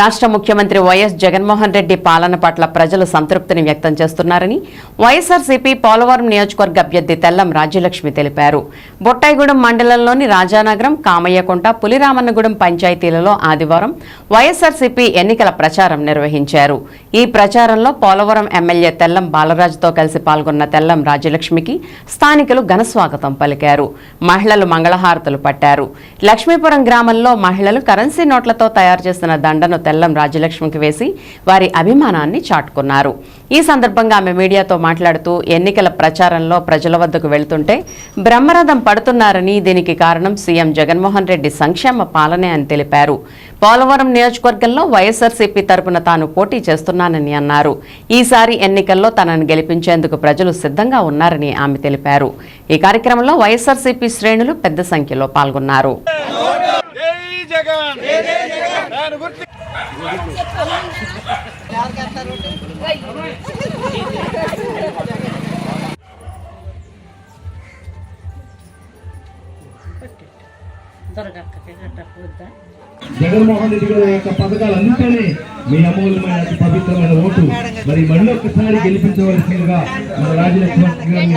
రాష్ట్ర ముఖ్యమంత్రి వైఎస్ జగన్మోహన్ రెడ్డి పాలన పట్ల ప్రజలు సంతృప్తిని వ్యక్తం చేస్తున్నారని వైఎస్ఆర్సీపీ పోలవరం నియోజకవర్గ అభ్యర్థి తెల్లం రాజ్యలక్ష్మి తెలిపారు. బొట్టాయిగూడెం మండలంలోని రాజానగరం కామయ్యకుంట పులిరామన్నగూడెం పంచాయతీలలో ఆదివారం వైఎస్ఆర్సీపీ ఎన్నికల ప్రచారం నిర్వహించారు. ఈ ప్రచారంలో పోలవరం ఎమ్మెల్యే తెల్లం బాలరాజుతో కలిసి పాల్గొన్న తెల్లం రాజ్యలక్ష్మికి స్థానికులు ఘనస్వాగతం పలికారు. మహిళలు మంగళహారతులు పట్టారు. లక్ష్మీపురం గ్రామంలో మహిళలు కరెన్సీ నోట్లతో తయారు చేసిన దండను తెల్లం రాజ్యలక్ష్మికి వేసి వారి అభిమానాన్ని చాటుకున్నారు. ఈ సందర్భంగా ఆమె మీడియాతో మాట్లాడుతూ ఎన్నికల ప్రచారంలో ప్రజల వద్దకు వెళ్తుంటే బ్రహ్మరథం పడుతున్నారని దీనికి కారణం సీఎం జగన్మోహన్ రెడ్డి సంక్షేమ పాలనే అని తెలిపారు. పోలవరం నియోజకవర్గంలో వైఎస్ఆర్సీపీ తరపున తాను పోటీ చేస్తున్నానని అన్నారు. ఈసారి ఎన్నికల్లో తనను గెలిపించేందుకు ప్రజలు సిద్ధంగా ఉన్నారని ఆమె తెలిపారు. ఈ కార్యక్రమంలో వైఎస్ఆర్సీపీ శ్రేణులు పెద్ద సంఖ్యలో పాల్గొన్నారు. జగన్! నేను గుర్తు జగన్మోహన్ రెడ్డి గారి యొక్క పథకాలన్నింటినీ మీ అమూల్యమైన పవిత్రమైన ఓటు మరి మళ్ళీ ఒక్కసారి గెలిపించవలసిందిగా మన రాజలక్ష్మి గారిని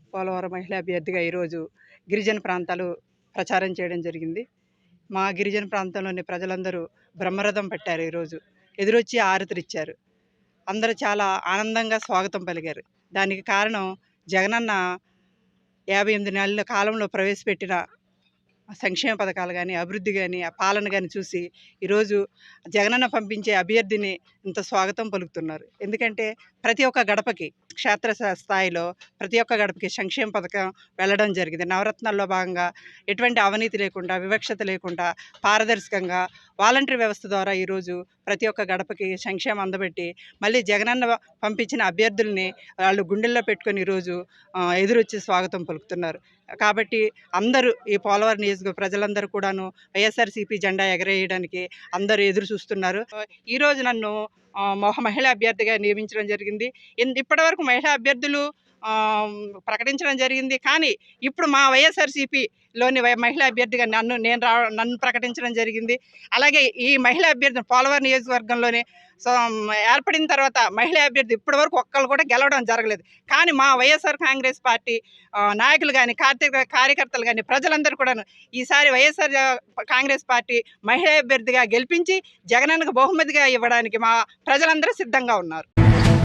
పోలవరం మహిళా అభ్యర్థిగా ఈరోజు గిరిజన ప్రాంతాలు ప్రచారం చేయడం జరిగింది. మా గిరిజన ప్రాంతంలోని ప్రజలందరూ బ్రహ్మరథం పట్టారు ఈరోజు. ఎదురొచ్చి ఆరతిరిచ్చారు. అందరూ చాలా ఆనందంగా స్వాగతం పలికారు. దానికి కారణం జగనన్న యాభై ఎనిమిది నెలల కాలంలో ప్రవేశపెట్టిన సంక్షేమ పథకాలు కానీ అభివృద్ధి కానీ ఆ పాలన కానీ చూసి ఈరోజు జగనన్న పంపించే అభ్యర్థిని ఇంత స్వాగతం పలుకుతున్నారు. ఎందుకంటే ప్రతి ఒక్క గడపకి క్షేత్ర స్థాయిలో ప్రతి ఒక్క గడపకి సంక్షేమ పథకం వెళ్ళడం జరిగింది. నవరత్నాల్లో భాగంగా ఎటువంటి అవినీతి లేకుండా వివక్షత లేకుండా పారదర్శకంగా వాలంటరీ వ్యవస్థ ద్వారా ఈరోజు ప్రతి ఒక్క గడపకి సంక్షేమం అందబెట్టి మళ్ళీ జగనన్న పంపించిన అభ్యర్థుల్ని వాళ్ళు గుండెల్లో పెట్టుకొని ఈరోజు ఎదురొచ్చి స్వాగతం పలుకుతున్నారు. కాబట్టి అందరూ ఈ పోలవరం నియోజకవర్గ ప్రజలందరూ కూడాను వైఎస్ఆర్సీపీ జెండా ఎగరేయడానికి అందరూ ఎదురు చూస్తున్నారు. ఈరోజు నన్ను మహిళా అభ్యర్థిగా నియమించడం జరిగింది. ఇప్పటివరకు మహిళా అభ్యర్థులు ప్రకటించడం జరిగింది. కానీ ఇప్పుడు మా వైఎస్ఆర్సీపీలోని మహిళా అభ్యర్థిగా నన్ను నేను రా నన్ను ప్రకటించడం జరిగింది. అలాగే ఈ మహిళా అభ్యర్థి పోలవరం నియోజకవర్గంలోనే సో ఏర్పడిన తర్వాత మహిళా అభ్యర్థి ఇప్పటివరకు ఒక్కరు కూడా గెలవడం జరగలేదు. కానీ మా వైఎస్ఆర్ కాంగ్రెస్ పార్టీ నాయకులు కానీ కార్తీక కార్యకర్తలు కానీ ప్రజలందరూ కూడాను ఈసారి వైఎస్ఆర్ కాంగ్రెస్ పార్టీ మహిళా అభ్యర్థిగా గెలిపించి జగనన్నకు బహుమతిగా ఇవ్వడానికి మా ప్రజలందరూ సిద్ధంగా ఉన్నారు.